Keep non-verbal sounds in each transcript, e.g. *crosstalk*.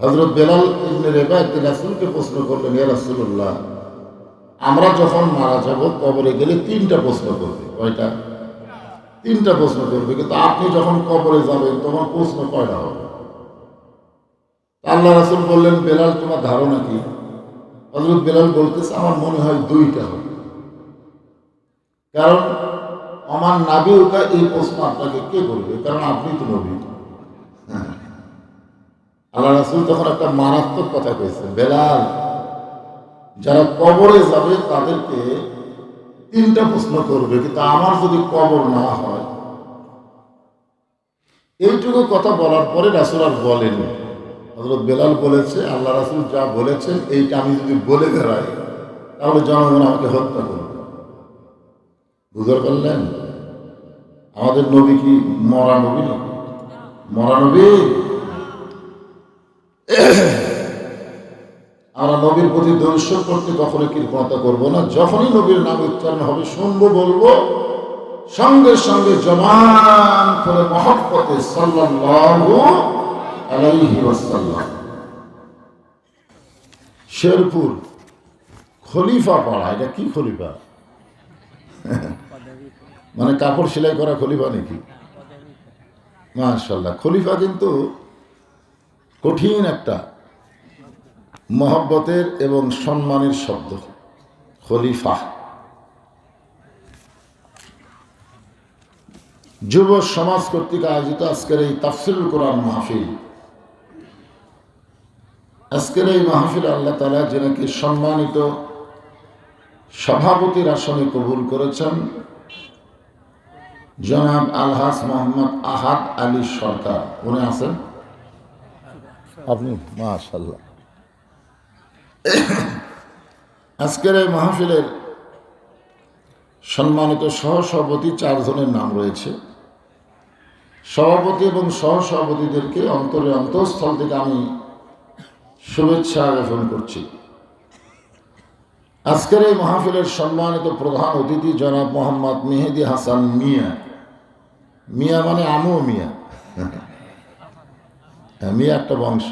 হজরত বেলাল ইবনে রেবা একদিন রাসুলকে প্রশ্ন করলেন, ইয়া রাসুল্লাহ আমরা যখন মারা যাব, কবরে গেলে তিনটা প্রশ্ন করবে। কয়টা? তিনটা প্রশ্ন করবে, কিন্তু আপনি যখন কবরে যাবেন, তখন প্রশ্ন কয়টা হবে? আল্লাহ রাসুল বললেন, বেলাল, তোমার ধারণা কি? হজরত বেলাল বলতেছে, আমার মনে হয় দুইটা হবে। কারণ আমার নাবিউকা, এই প্রশ্ন আপনাকে কে করবে? কারণ আপনি তো নবী। আল্লাহ রাসুল তখন একটা মারাত্মক কথা কয়েছে বেলাল, যারা কবরে যাবে তাদেরকে তিনটা প্রশ্ন করবে, কিন্তু আমার যদি কবর না হয়। এইটুকু কথা বলার পরে রাসুল আর বলেনি হজরত বেলাল বলেছে, আল্লাহ রাসুল যা বলেছেন, এইটা আমি যদি বলে বেড়াই, তাহলে জনগণ আমাকে হত্যা করবে। বুঝতে পারলেন? আমাদের নবী কি মরা নবী? মরা নবী? *coughs* আমরা নবীর প্রতি দর্শ করতে কখনো কৃপণতা করব না। যখনই নবীর নাম উচ্চারণ হবে, শুনব, বলব, সঙ্গে সঙ্গে জমান করে মহব্বতে শেরপুর খলিফা পাড়া, এটা কি খলিফা? *laughs* মানে কাপড় সেলাই করা খলিফা নাকি? মাশাল্লাহ খলিফা কিন্তু কঠিন একটা মহব্বতের এবং সম্মানের শব্দ, খলিফা। যুব সমাজ কর্তৃক আয়োজিত আজকের এই তাফসিল কোরআন মাহফিল, আজকের এই মাহফিল আল্লাহ তালা যেনাকে সম্মানিত সভাপতির আসনে কবুল করেছেন, জনাব আলহাস মোহাম্মদ আহাদ আলী সরকার। উনি আছেন? আপনি মাশাল্লাহ আজকের এই মাহফিলের সম্মানিত সহসভাপতি চারজনের নাম রয়েছে। সভাপতি এবং সহসভাপতিদেরকে অন্তরে অন্তঃস্থল থেকে আমি শুভেচ্ছা জ্ঞাপন করছি। আজকের এই মাহফিলের সম্মানিত প্রধান অতিথি জনাব মোহাম্মদ মেহেদি হাসান মিয়া। মিয়া মানে আমু মিয়া। হ্যাঁ, মিয়া একটা বংশ।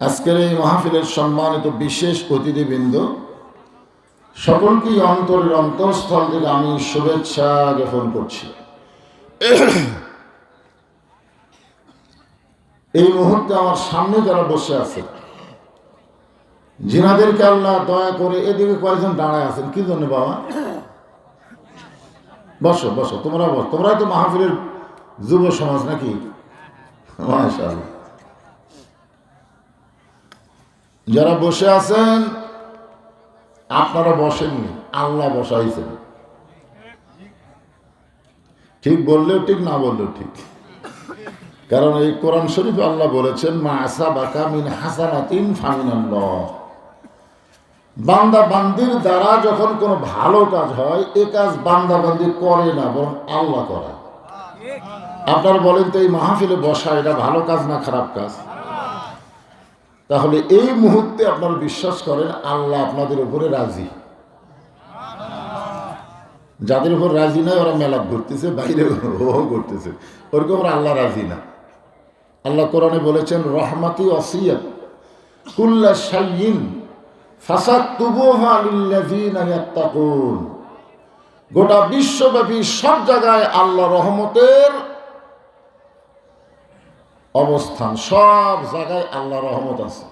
আজকের এই মাহফিলের সম্মানিত বিশেষ অতিথিবৃন্দ সকলকেই অন্তরের অন্তঃস্থল থেকে আমি শুভেচ্ছা জ্ঞাপন করছি। এই মুহূর্তে আমার সামনে যারা বসে আছে জিনাদেরকে আল্লাহ দয়া করে এদিকে কয়েকজন দাঁড়ায় আছেন কি জন্য বাবা? বসো বসো তোমরা বস তোমরা তো মাহফিলের যুব সমাজ নাকি? যারা বসে আছেন, আপনারা বসেননি, আল্লাহ বসাইছেন। ঠিক বললেও ঠিক, না বললেও ঠিক। কারণ এই কোরআন শরীফ আল্লাহ বলেছেন, মা আসা বাকা মিন হাসানাতিন বান্দা বান্দির দ্বারা যখন কোনো ভালো কাজ হয়, এ কাজ বান্দা বান্দি করে না, বরং আল্লাহ করে। আপনারা বলেন তো এই মাহফিলে বসা, এটা ভালো কাজ না খারাপ কাজ? তাহলে এই মুহূর্তে আপনারা বিশ্বাস করেন আল্লাহ আপনাদের উপরে রাজি। যাদের উপর রাজি নয়, ওরা মেলা ঘুরতেছে বাইরে ঘুরতেছে ওরকম ওরা আল্লাহ রাজি না। আল্লাহ কোরআনে বলেছেন, রহমাতি অসিয়ত কুল্লা শাইন ফাসাদ তুবুহা লিল্লাযিনা ইয়াত্তাকুন। গোটা বিশ্বব্যাপী সব জায়গায় আল্লাহ রহমতের অবস্থান, সব জায়গায় আল্লাহ রহমত আছে।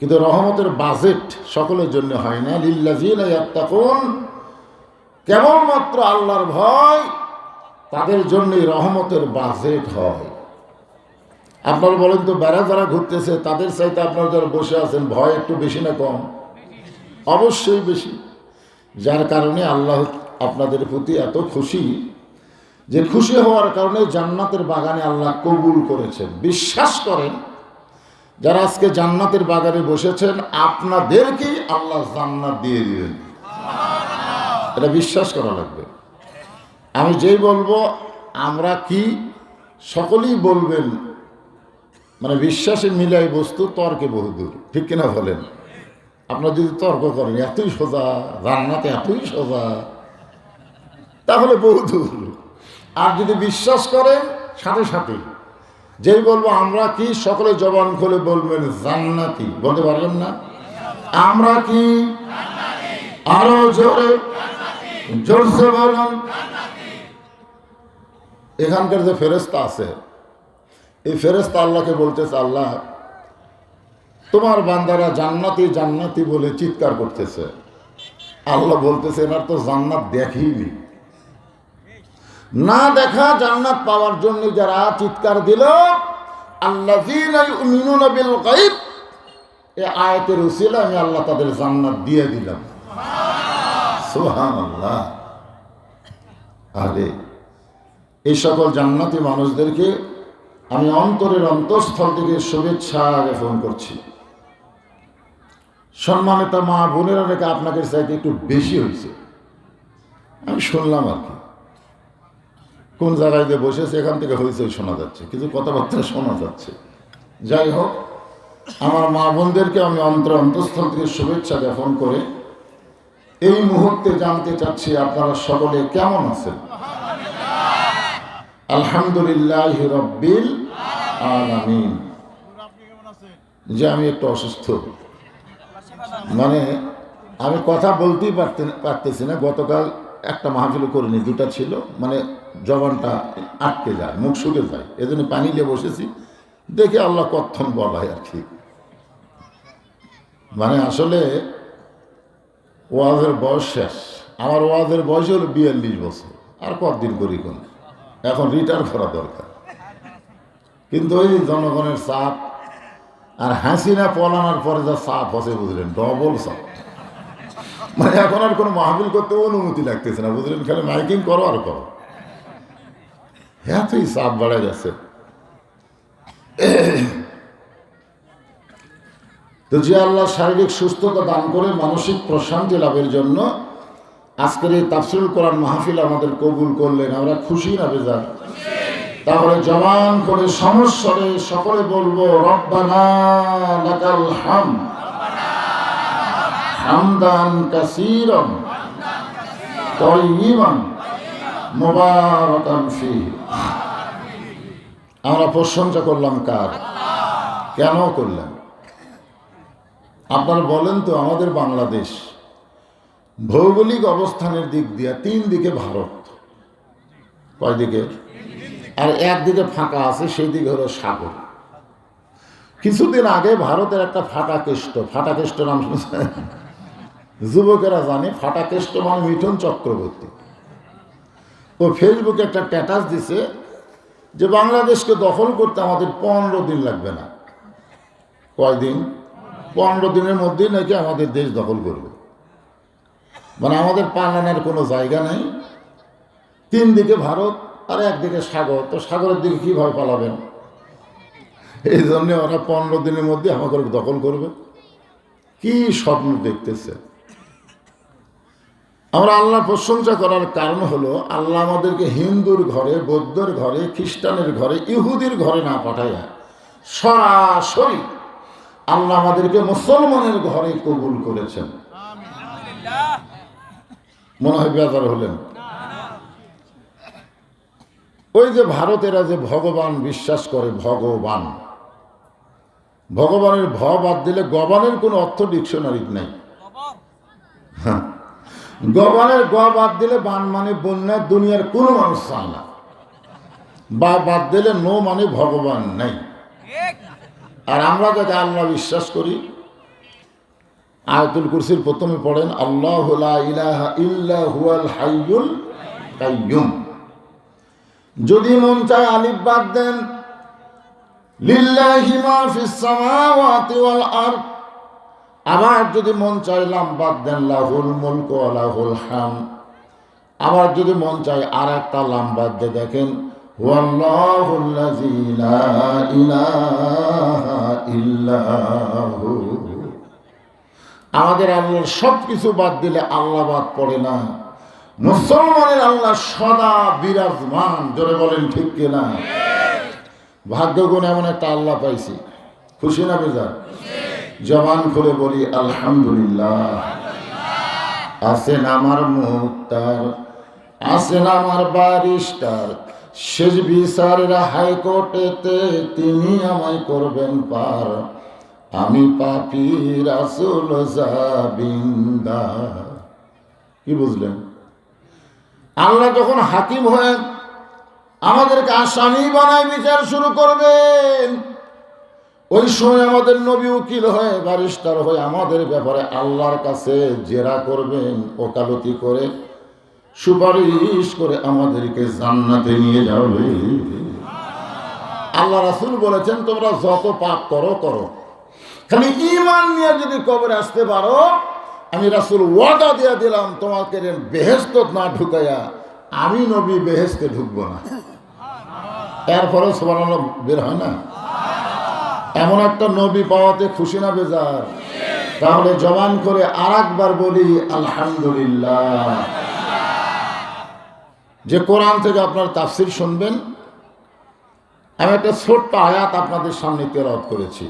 কিন্তু রহমতের বাজেট সকলের জন্য হয় না। ইয়াত্তাকুন, কেবলমাত্র আল্লাহর ভয়, তাদের জন্যই রহমতের বাজেট হয়। আপনার বলেন তো, বেড়া যারা ঘুরতেছে, তাদের চাইতে আপনারা যারা বসে আছেন, ভয় একটু বেশি না কম? অবশ্যই বেশি। যার কারণে আল্লাহ আপনাদের প্রতি এত খুশি যে খুশি হওয়ার কারণে জান্নাতের বাগানে আল্লাহ কবুল করেছেন। বিশ্বাস করেন, যারা আজকে জান্নাতের বাগানে বসেছেন, আপনাদেরকেই আল্লাহ জান্নাত দিয়ে দিবেন। এটা বিশ্বাস করা লাগবে। আমি যেই বলব, আমরা কি সকলেই বলবেন মানে বিশ্বাসে মিলাই বস্তু তর্কে বহুদূর, ঠিক কিনা বলেন? আপনারা যদি তর্ক করেন, এতই সোজা, রান্নাতে এতই সোজা, তাহলে বহুদূর আর যদি বিশ্বাস করেন সাথে সাথে। যেই বলব, আমরা কি সকলে জবান খুলে বলবেন, জান্নাতি। বলতে পারবেন না? আমরা কি আরও জোরে, জোরসে বলুন। এখানকার যে ফেরেস্তা আছে, এই ফেরেস্তা আল্লাহকে বলতেছে, আল্লাহ তোমার বান্দারা জান্নাতি জান্নাতি বলে চিৎকার করতেছে। আল্লাহ বলতেছে, এনার তো জান্নাত দেখিনি। না দেখা জান্নাত পাওয়ার জন্য যারা চিৎকার দিল আল্লাহ এ আয়াতের উসিলা আমি আল্লাহ তাদের জান্নাত দিয়ে দিলাম। সুবহানাল্লাহ। আরে, এই সকল জান্নাতি মানুষদেরকে আমি অন্তরের অন্তঃস্থল থেকে শুভেচ্ছা জ্ঞাপন করছি। সম্মানিত মা বোনেরা নাকি আপনাকে চাইতে একটু বেশি হয়েছে? আমি শুনলাম আর কি। কোন জায়গায় যে বসেছে, এখান থেকে হয়েছে শোনা যাচ্ছে। কিছু কথাবার্তা শোনা যাচ্ছে। যাই হোক, আমার মা বোনদেরকে আমি অন্তর অন্তঃস্থল থেকে শুভেচ্ছা জ্ঞাপন করে এই মুহূর্তে জানতে চাচ্ছি, আপনারা সকলে কেমন আছেন? আলহামদুলিল্লাহ রব্বিল আলামিন। যে আমি একটু অসুস্থ। মানে আমি কথা বলতেই পারতে পারতেছি না। গতকাল একটা মাহফিল করিনি, দুটা ছিল। মানে জবানটা আটকে যায়, মুখ শুকে যায়। এজন্য পানি নিয়ে বসেছি। দেখে আল্লাহ কথন বলায় আর কি। মানে আসলে ওয়াজের বয়স শেষ। আমার ওয়াজের বয়স হলো বিয়াল্লিশ বছর। আর কতদিন করি কোন এখন রিটায়ার করা দরকার। কিন্তু ওই জনগণের চাপ আর হাসিনা পলানোর পরে যা চাপ আছে বুঝলেন? ডবল চাপ মানে এখন আর কোনো মাহফিল করতে অনুমতি লাগতেছে না, বুঝলেন? খালি মাইকিং করো আর করো। এতই চাপ বাড়া যাচ্ছে। তো যে আল্লাহ শারীরিক সুস্থতা দান করে মানসিক প্রশান্তি লাভের জন্য আজকের এই তাফসিল কোরআন মাহফিল আমাদের কবুল করলেন। আমরা খুশি না বেজার? তাহলে জবান করে সমস্যরে সকলে বলব হাম। আমরা প্রশংসা করলাম কার? কেন করলাম আপনারা বলেন তো, আমাদের বাংলাদেশ ভৌগোলিক অবস্থানের দিক দিয়ে তিন দিকে ভারত। কয় দিকে আর একদিকে ফাঁকা আছে সেই দিকে হলো সাগর। কিছুদিন আগে ভারতের একটা ফাটা কেষ্ট ফাটা কেষ্ট নাম শুনছেন? যুবকেরা জানে ফাটা কেষ্ট মানে মিঠুন চক্রবর্তী। ও ফেসবুকে একটা স্ট্যাটাস দিছে যে বাংলাদেশকে দখল করতে আমাদের পনেরো দিন লাগবে না। কয়দিন? পনেরো দিনের মধ্যেই নাকি আমাদের দেশ দখল করবে। মানে আমাদের পালানোর কোনো জায়গা নেই। তিন দিকে ভারত আর একদিকে সাগর তো সাগরের দিকে কীভাবে পালাবেন? এই জন্য ওরা পনেরো দিনের মধ্যে আমাকে দখল করবে। কি স্বপ্ন দেখতেছে। আমরা আল্লাহ প্রশংসা করার কারণ হলো আল্লাহ আমাদেরকে হিন্দুর ঘরে বৌদ্ধর ঘরে খ্রিস্টানের ঘরে ইহুদির ঘরে না পাঠাইয়া সরাসরি আল্লাহ আমাদেরকে মুসলমানের ঘরে কবুল করেছেন। মনে হয় বেজার হলেন। ওই যে ভারতেরা যে ভগবান বিশ্বাস করে, ভগবান। ভগবানের ভ বাদ দিলে গবানের কোনো অর্থ ডিকশনারি নেই। হ্যাঁ। গবানের গ বাদ দিলে বান মানে বন্যা, দুনিয়ার কোনো মানুষ চান না। বা বাদ দিলে নো মানে ভগবান নেই। আর আমরা যাতে আল্লাহ বিশ্বাস করি, আয়তুল কুরসির প্রথমে পড়েন, আল্লাহ ইলাহা ইল্লা হুয়াল হাইয়ুল কাইয়ুম। যদি মন চায় আলিফ বাদ দেন আবার যদি মন চায় লাম বাদ দেন, লাহুল মুলক ওয়া লাহুল হাম। আবার যদি মন চায় আর একটা লাম বাদ দিয়ে দেখেন আমাদের আল্লাহর সব কিছু বাদ দিলে আল্লাহ বাদ পড়ে না। মুসলমানের আল্লাহ সদা বিরাজমান। জোরে বলেন, ঠিক কিনা ভাগ্যগুণ এমন একটা আল্লাহ পাইছি। খুশি না বেজার? জবান করে বলি, আলহামদুলিল্লাহ। আছেন আমার মুক্তার? আছেন আমার বারিস্টার শেষ বিচারের হাইকোর্টেতে তিনি আমায় করবেন পার। আমি পাপি রাসুল জাবিন্দা। কি বুঝলেন? আল্লাহ যখন হাকিম হয়ে আমাদেরকে আসামি বানায় বিচার শুরু করবেন। ওই সময় আমাদের নবী উকিল হয়ে, ব্যারিস্টার হয়ে আমাদের ব্যাপারে আল্লাহর কাছে জেরা করবেন, ওকালতি করে, সুপারিশ করে আমাদেরকে জান্নাতে নিয়ে যাবে। আল্লাহ রাসুল বলেছেন, তোমরা যত পাপ করো করো। খালি ইমান নিয়ে যদি কবরে আসতে পারো আমি রাসুল ওয়াদা দিয়ে দিলাম, তোমাকে বেহেস্ত না ঢুকাইয়া আমি নবী বেহেস্তে ঢুকবো না। এরপরে সবার বের হয় না? এমন একটা নবী পাওয়াতে খুশি না বেজার? তাহলে জবান করে আর একবার বলি, আলহামদুলিল্লাহ। যে কোরআন থেকে আপনার তাফসির শুনবেন, আমি একটা ছোট্ট আয়াত আপনাদের সামনে তেলাওয়াত করেছি।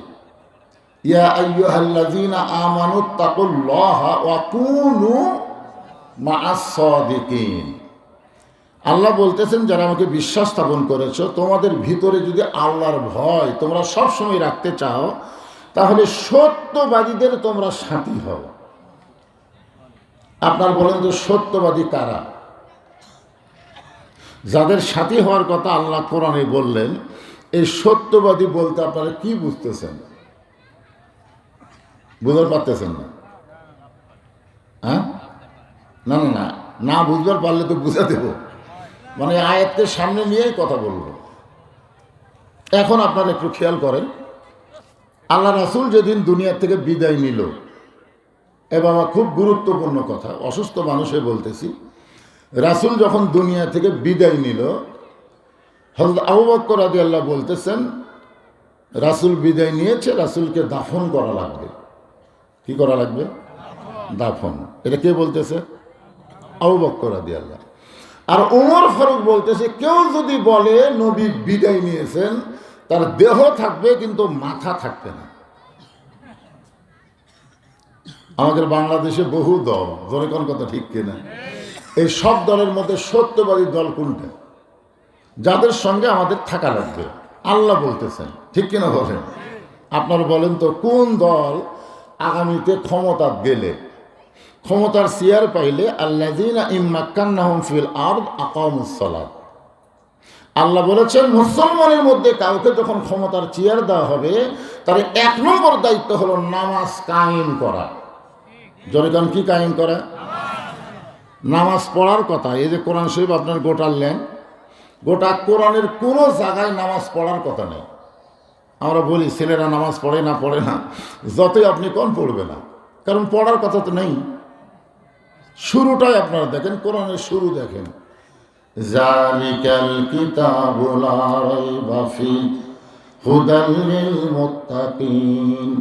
আল্লাহ বলতেছেন, যারা আমাকে বিশ্বাস স্থাপন করেছ, তোমাদের ভিতরে যদি আল্লাহর ভয় তোমরা সব সময় রাখতে চাও, তাহলে সত্যবাদীদের তোমরা সাথী হও। আপনার বলেন যে সত্যবাদী কারা? যাদের সাথী হওয়ার কথা আল্লাহ কোরআনে বললেন, এই সত্যবাদী বলতে আপনারা কি বুঝতেছেন? বুঝতে পারতেছেন না। হ্যাঁ? না না না না বুঝবার পারলে তো বুঝা দেব। মানে আয়াতকে সামনে নিয়েই কথা বলব। এখন আপনারা একটু খেয়াল করেন, আল্লাহ রাসুল যেদিন দুনিয়া থেকে বিদায় নিল এ বাবা খুব গুরুত্বপূর্ণ কথা, অসুস্থ মানুষে বলতেছি, রাসুল যখন দুনিয়া থেকে বিদায় নিল হজরত আবু আদি আল্লাহ বলতেছেন, রাসুল বিদায় নিয়েছে, রাসুলকে দাফন করা লাগবে। কি করা লাগবে? দাফন। এটা কে বলতেছে? আবু বক্কর আদি আল্লাহ আর ওমর ফারুক বলতেছে, কেউ যদি বলে নবী বিদায় নিয়েছেন, তার দেহ থাকবে কিন্তু মাথা থাকবে না। আমাদের বাংলাদেশে বহু দল ধরে কোন কথা ঠিক কিনা এই সব দলের মধ্যে সত্যবাদী দল কোনটা? যাদের সঙ্গে আমাদের থাকা লাগবে। আল্লাহ বলতেছেন, ঠিক কিনা বলেন? আপনারা বলেন তো, কোন দল আগামীতে ক্ষমতা গেলে, ক্ষমতার চেয়ার পাইলে আল্লাদিনা ইম্মাক্কান্নাহম আর্দ আকামুসলাদ আল্লাহ বলেছেন, মুসলমানের মধ্যে কাউকে যখন ক্ষমতার চেয়ার দেওয়া হবে, তার এক নম্বর দায়িত্ব হলো নামাজ কায়েম করা। জনগণ কি কায়েম করা? নামাজ পড়ার কথা, এই যে কোরআন শরীফ আপনার গোটালেন, গোটা কোরআনের কোনো জায়গায় নামাজ পড়ার কথা নেই। আমরা বলি ছেলেরা নামাজ পড়ে না পড়ে না যতই আপনি কম পড়বে না কারণ পড়ার কথা তো নেই শুরুটাই আপনারা দেখেন কোরআনের শুরু দেখেন জালিকাল কিতাবুল রাইবা ফি হুদাল লিল মুত্তাকিন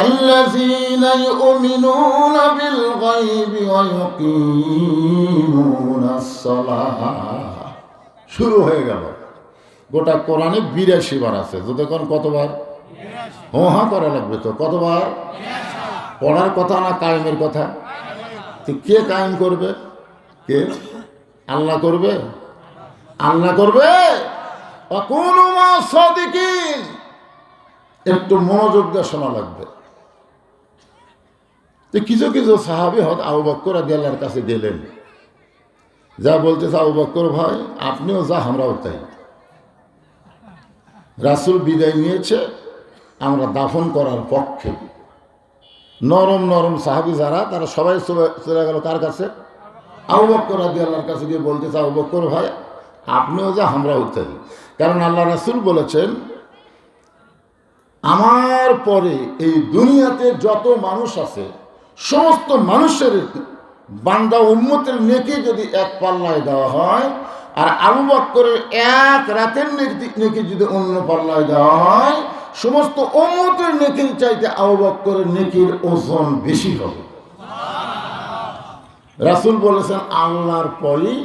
الذين يؤمنون بالغيب ويقيمون الصلاة শুরু হয়ে গেল গোটা কোরআনে বিরাশি বার আছে। যতক্ষণ কতবার? হো হা করা লাগবে তো। কতবার? পড়ার কথা না কায়েমের কথা? তো কে কায়েম করবে? কে? আল্লাহ করবে? আল্লাহ করবে? একটু মনোযোগ দিয়ে শোনা লাগবে। তো কিছু কিছু সাহাবি হত আবু বক্কর আল্লাহর কাছে গেলেন। যা বলতেছে আবু বক্কর, ভাই, আপনিও যা, আমরাও তাই। রাসুল বিদায় নিয়েছে, আমরা দাফন করার পক্ষে। নরম নরম সাহাবি যারা, তারা সবাই চলে গেল কার কাছে? আবু বক্কর আল্লাহর কাছে গিয়ে বলতেছে, আবু বক্কর ভাই, আপনিও যা আমরাও তাই কারণ আল্লাহ রাসুল বলেছেন, আমার পরে এই দুনিয়াতে যত মানুষ আছে, সমস্ত মানুষের বান্দা উম্মতের নেকি যদি এক পাল্লায় দেওয়া হয় আর আবু বক্করের এক রাতের নেকি যদি অন্য পাল্লায় দেওয়া হয়, সমস্ত উম্মতের নেকির চাইতে আবু বক্করের নেকির ওজন বেশি হবে। রাসুল বলেছেন, আল্লাহর পরই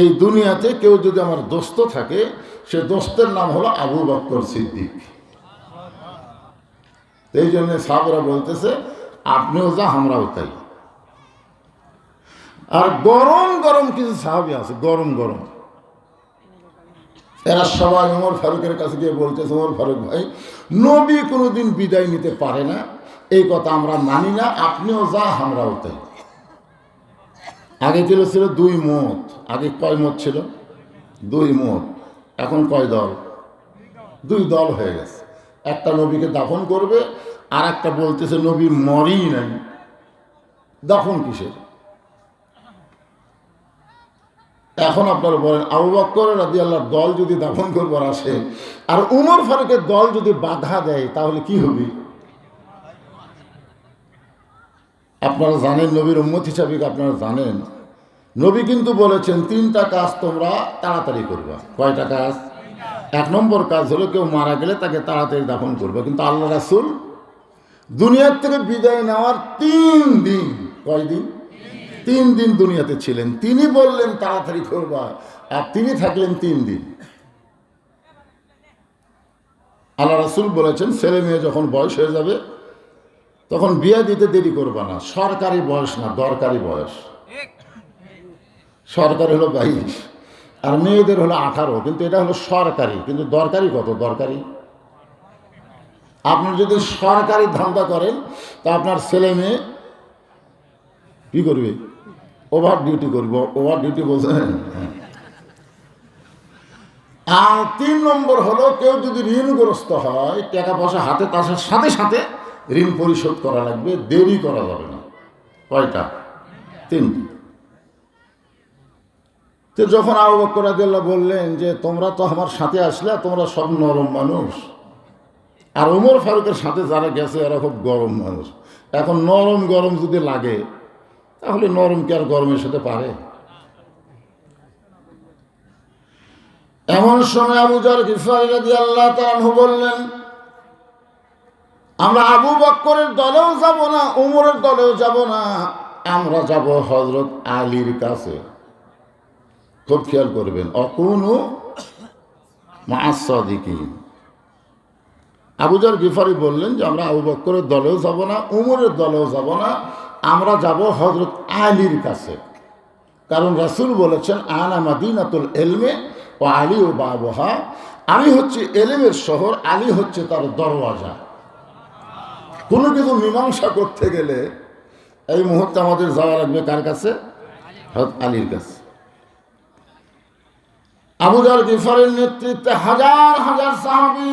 এই দুনিয়াতে কেউ যদি আমার দোস্ত থাকে, সে দোস্তের নাম হলো আবু বক্কর সিদ্দিক। এই জন্য সাবরা বলতেছে, আপনিও যা, আমরাও তাই। আর গরম গরম কিছু সাহাবি আছে গরম গরম এরা সবাই ওমর ফারুকের কাছে গিয়ে বলতেছে, ওমর ফারুক ভাই, নবী কোনোদিন বিদায় নিতে পারে না। এই কথা আমরা মানি না, আপনিও যা, আমরাও তাই। আগে ছিল ছিল দুই মত। আগে কয় মত ছিল? দুই মত। এখন কয় দল? দুই দল হয়ে গেছে। একটা নবীকে দাফন করবে আর একটা বলতেছে, নবী মরি নাই। দাফন কিসের? এখন আপনারা বলেন, আবু বক্কর রাদি আল্লাহর দল যদি দাফন করবার আসে, আর উমর ফারুকের দল যদি বাধা দেয়, তাহলে কি হবে? আপনারা জানেন, নবীর উম্মত হিসাবে আপনারা জানেন? নবী কিন্তু বলেছেন, তিনটা কাজ তোমরা তাড়াতাড়ি করবা। কয়টা কাজ? এক নম্বর কাজ হলো কেউ মারা গেলে তাকে তাড়াতাড়ি দাফন করবে। কিন্তু আল্লাহ রাসুল দুনিয়ার থেকে বিদায় নেওয়ার তিন দিন কয় দিন তিন দিন দুনিয়াতে ছিলেন। তিনি বললেন, তাড়াতাড়ি করবা আর তিনি থাকলেন তিন দিন। আল্লাহ রাসুল বলেছেন, ছেলে মেয়ে যখন বয়স হয়ে যাবে, তখন বিয়ে দিতে দেরি করবা না। সরকারি বয়স না, দরকারি বয়স। সরকারি হলো বাইশ, আর মেয়েদের হলো আঠারো, কিন্তু এটা হলো সরকারি। কিন্তু দরকারি কত? দরকারি? আপনি যদি সরকারি ধান্দা করেন, তা আপনার ছেলে মেয়ে কি করবে? ওভার ডিউটি করব। ওভার ডিউটি বলছেন আর তিন নম্বর হলো, কেউ যদি ঋণগ্রস্ত হয়, টাকা পয়সা হাতে তাসার সাথে সাথে ঋণ পরিশোধ করা লাগবে, দেরি করা যাবে না। কয়টা? তিনটি। তো যখন আবু বললেন যে, তোমরা তো আমার সাথে আসলে, তোমরা সব নরম মানুষ। আর উমর ফারুকের সাথে যারা গেছে, এরা খুব গরম মানুষ। এখন নরম গরম যদি লাগে তাহলে নরম কি আর গরমের সাথে পারে? এমন সময় আবু জার গিফারি রাদিয়াল্লাহু তাআলা বললেন, আমরা আবু বক্করের দলেও যাব না, উমরের দলেও যাব না, আমরা যাব হজরত আলীর কাছে। খুব খেয়াল করবেন, অকুনু মাসাদিকি আবুজার গিফারি বললেন যে, আমরা আবু বক্করের দলেও যাব না, উমরের দলেও যাব না আমরা যাব হজরত আলীর কাছে। কারণ রাসুল বলেছেন, আনা মাদিনাতুল এলমে ও আলী ও বাবহা। আমি হচ্ছে এলেমের শহর, আলী হচ্ছে তার দরওয়াজা। কোনো কিছু মীমাংসা করতে গেলে এই মুহূর্তে আমাদের যাওয়া লাগবে কার কাছে? আলীর কাছে। আবুজার গিফারের নেতৃত্বে হাজার হাজার সাহাবি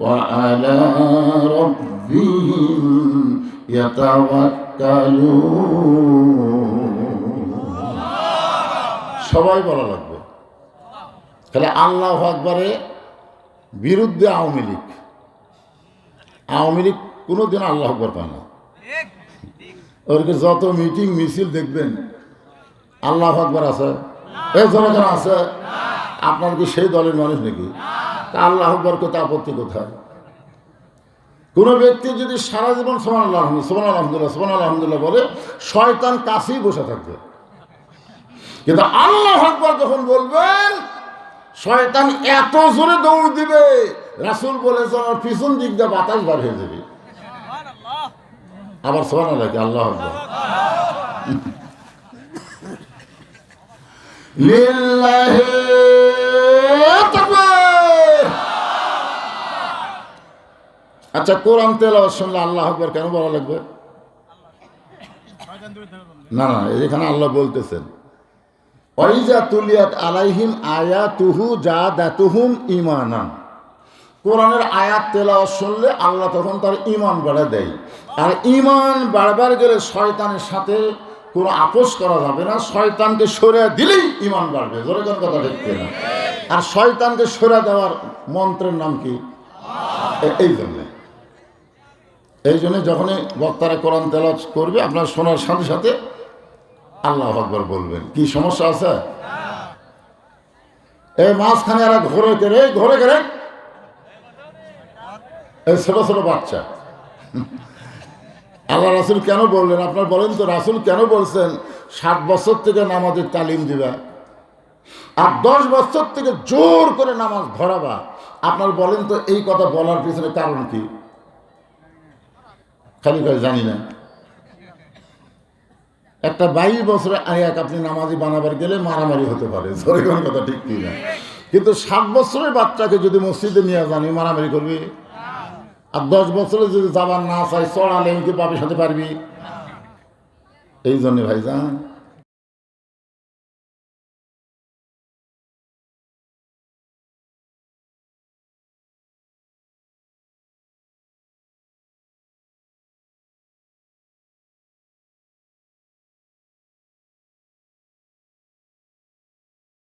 وعلى ربهم يتوكلون সবাই বলা লাগবে তাহলে আল্লাহ আকবরে বিরুদ্ধে আওয়ামী লীগ আওয়ামী লীগ কোনোদিন আল্লাহ আকবর পায় না ওরকে যত মিটিং মিছিল দেখবেন আল্লাহ আকবর আছে এ জনগণ আছে আপনার কি সেই দলের মানুষ নাকি তা আল্লাহ আকবর আপত্তি কোথায়? কোনো ব্যক্তি যদি সারা জীবন সোমান আল্লাহ সোমান আলহামদুলিল্লাহ সোমান আলহামদুলিল্লাহ বলে শয়তান কাছেই বসে থাকবে। কিন্তু আল্লাহ আকবর যখন বলবেন শয়তান এত জোরে দৌড় দিবে রাসুল বলেছে আমার পিছন দিক দিয়ে বাতাস বার হয়ে যাবে। আবার সোমান আল্লাহ আল্লাহ আকবর। লিল্লাহি আচ্ছা কোরআন তেলাওয়াত শুনলে আল্লাহ আকবর কেন বলা লাগবে? না না, এখানে আল্লাহ বলতেছেন, ওয়াইজা তুলিয়াত আলাইহিম আয়াতুহু জাদাতুহুম ঈমানান কোরআনের আয়াত তেলাওয়াত শুনলে আল্লাহ তখন তার ঈমান বাড়া দেয়। আর ঈমান বাড়বার গেলে শয়তানের সাথে কোনো আপোষ করা যাবে না। শয়তানকে সরে দিলেই ঈমান বাড়বে। জোরে কোন কথা দেখতে না আর শয়তানকে সরে দেওয়ার মন্ত্রের নাম কি? এই জন্যে। এই জন্য যখনই বক্তারা কোরআন তেলাওয়াত করবে, আপনার শোনার সাথে সাথে আল্লাহ আকবর বলবেন। কি সমস্যা আছে? এই মাঝখানে এরা ঘোরে কেড়ে ঘোরে কেড়ে এই ছোট ছোট বাচ্চা। আল্লাহ রাসুল কেন বললেন? আপনার বলেন তো, রাসুল কেন বলছেন, ষাট বছর থেকে নামাজের তালিম দিবা আর দশ বছর থেকে জোর করে নামাজ ধরাবা আপনার বলেন তো, এই কথা বলার পিছনে কারণ কি? খালি করে জানি না। একটা বাইশ বছরে আয়াক আপনি নামাজি বানাবার গেলে মারামারি হতে পারে জোরে কোনো কথা ঠিক কি না? কিন্তু সাত বছরের বাচ্চাকে যদি মসজিদে নিয়ে জানি মারামারি করবি? আর দশ বছরে যদি যাবার না চাই চড়ালে কি পাবে সাথে পারবি? এই জন্যে ভাইজান